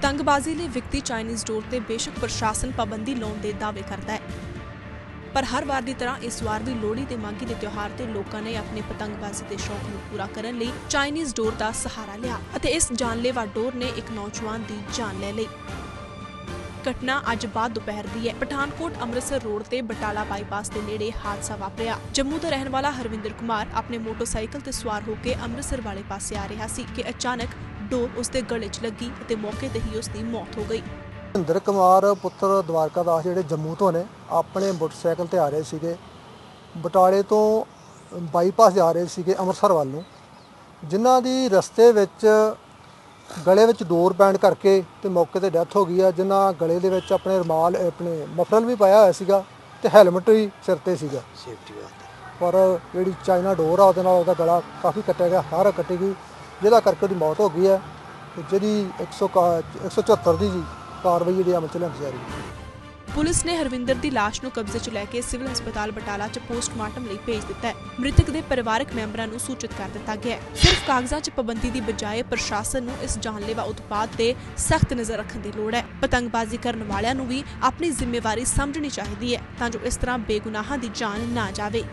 ਪਤੰਗਬਾਜ਼ੀ ਲਈ ਵਿਕਦੀ ਚਾਈਨੀਜ਼ ਡੋਰ ਤੇ ਬੇਸ਼ੱਕ ਪ੍ਰਸ਼ਾਸਨ ਪਾਬੰਦੀ ਲਾਉਣ ਦੇ ਦਾਅਵੇ ਕਰਦਾ ਹੈ। ਪਰ ਹਰ ਵਾਰ ਦੀ ਤਰ੍ਹਾਂ ਇਸ ਵਾਰ ਵੀ ਲੋਹੜੀ ਤੇ ਮਾਘੀ ਦੇ ਤਿਉਹਾਰ ਤੇ ਲੋਕਾਂ ਨੇ ਆਪਣੇ ਪਤੰਗਬਾਜ਼ੀ ਦੇ ਸ਼ੌਕ ਨੂੰ ਪੂਰਾ ਕਰਨ ਲਈ ਚਾਈਨੀਜ਼ ਡੋਰ ਦਾ ਸਹਾਰਾ ਲਿਆ ਅਤੇ ਇਸ ਜਾਨਲੇਵਾ ਡੋਰ ਨੇ ਇੱਕ ਨੌਜਵਾਨ ਦੀ ਜਾਨ ਲੈ ਲਈ। ਘਟਨਾ ਅੱਜ ਬਾਅਦ ਦੁਪਹਿਰ ਦੀ ਹੈ। ਪਠਾਨਕੋਟ ਅੰਮ੍ਰਿਤਸਰ ਰੋਡ ਤੇ ਬਟਾਲਾ ਬਾਈਪਾਸ ਦੇ ਨੇੜੇ ਹਾਦਸਾ ਵਾਪਰਿਆ। ਜੰਮੂ ਦਾ ਰਹਿਣ ਵਾਲਾ ਹਰਵਿੰਦਰ ਕੁਮਾਰ ਆਪਣੇ ਮੋਟਰਸਾਈਕਲ ਤੇ ਸਵਾਰ ਹੋ ਕੇ ਅੰਮ੍ਰਿਤਸਰ ਵਾਲੇ ਪਾਸੇ ਆ ਰਿਹਾ ਸੀ ਕਿ ਅਚਾਨਕ ਡੋਰ ਉਸ ਦੇ ਗਲੇ 'ਚ ਲੱਗੀ ਅਤੇ ਮੌਕੇ ਤੇ ਹੀ ਉਸ ਦੀ ਮੌਤ ਹੋ ਗਈ। ਮਹਿੰਦਰ ਕੁਮਾਰ ਪੁੱਤਰ ਦਵਾਰਕਾ ਦਾਸ ਜਿਹੜੇ ਜੰਮੂ ਤੋਂ ਨੇ, ਆਪਣੇ ਮੋਟਰਸਾਈਕਲ ਤੇ ਆ ਰਹੇ ਸੀਗੇ। ਬਟਾਲੇ ਤੋਂ ਬਾਈਪਾਸ ਜਾ ਰਹੇ ਸੀਗੇ ਅੰਮ੍ਰਿਤਸਰ ਵੱਲ ਨੂੰ। ਜਿਨ੍ਹਾਂ ਦੀ ਰਸਤੇ ਵਿੱਚ ਗਲੇ ਵਿੱਚ ਡੋਰ ਪੈਣ ਕਰਕੇ ਤੇ ਮੌਕੇ ਤੇ ਡੈਥ ਹੋ ਗਈ ਆ ਜਿਨ੍ਹਾਂ ਗਲੇ ਦੇ ਵਿੱਚ ਆਪਣੇ ਰੁਮਾਲ ਆਪਣੇ ਮਫਰਲ ਵੀ ਪਾਇਆ ਹੋਇਆ ਸੀਗਾ ਤੇ ਹੈਲਮਟ ਵੀ ਸਿਰ ਤੇ ਸੀਗਾ। ਸੇਫਟੀ ਵਾਸਤੇ। ਪਰ ਜਿਹੜੀ ਚਾਈਨਾ ਡੋਰ ਆ ਉਹਦੇ ਨਾਲ ਉਹਦਾ ਗਲਾ ਕਾਫੀ ਕੱਟਿਆ ਗਿਆ ਹਾਰ ਕੱਟੀ ਗਈ ਜਿਹਦਾ ਕਰਕੇ ਉਹਦੀ ਮੌਤ ਹੋ ਗਈ ਹੈ ਤੇ 100 174 ਦੀ ਜੀ ਕਾਰਵਾਈ ਜਿਹੜੀ ਅਮਲ ਚ ਲਿਆਂਦੀ ਜਾ ਰਹੀ ਹੈ। ਪੁਲਿਸ ਨੇ ਹਰਵਿੰਦਰ ਦੀ ਲਾਸ਼ ਨੂੰ ਕਬਜ਼ੇ 'ਚ ਲੈ ਕੇ ਸਿਵਲ ਹਸਪਤਾਲ ਬਟਾਲਾ 'ਚ ਪੋਸਟਮਾਰਟਮ ਲਈ ਭੇਜ ਦਿੱਤਾ ਹੈ। ਮ੍ਰਿਤਕ ਦੇ ਪਰਿਵਾਰਕ ਮੈਂਬਰਾਂ ਨੂੰ ਸੂਚਿਤ ਕਰ ਦਿੱਤਾ ਗਿਆ ਹੈ। ਸਿਰਫ ਕਾਗਜ਼ਾਂ 'ਚ ਪਾਬੰਦੀ ਦੀ ਬਜਾਏ ਪ੍ਰਸ਼ਾਸਨ ਨੂੰ ਇਸ ਜਾਨਲੇਵਾ ਉਤਪਾਦ ਤੇ ਸਖਤ ਨਜ਼ਰ ਰੱਖਣ ਦੀ ਲੋੜ ਹੈ। ਪਤੰਗਬਾਜ਼ੀ ਕਰਨ ਵਾਲਿਆਂ ਨੂੰ ਵੀ ਆਪਣੀ ਜ਼ਿੰਮੇਵਾਰੀ ਸਮਝਣੀ ਚਾਹੀਦੀ ਹੈ ਤਾਂ ਜੋ ਇਸ ਤਰ੍ਹਾਂ ਬੇਗੁਨਾਹਾਂ ਦੀ ਜਾਨ ਨਾ ਜਾਵੇ।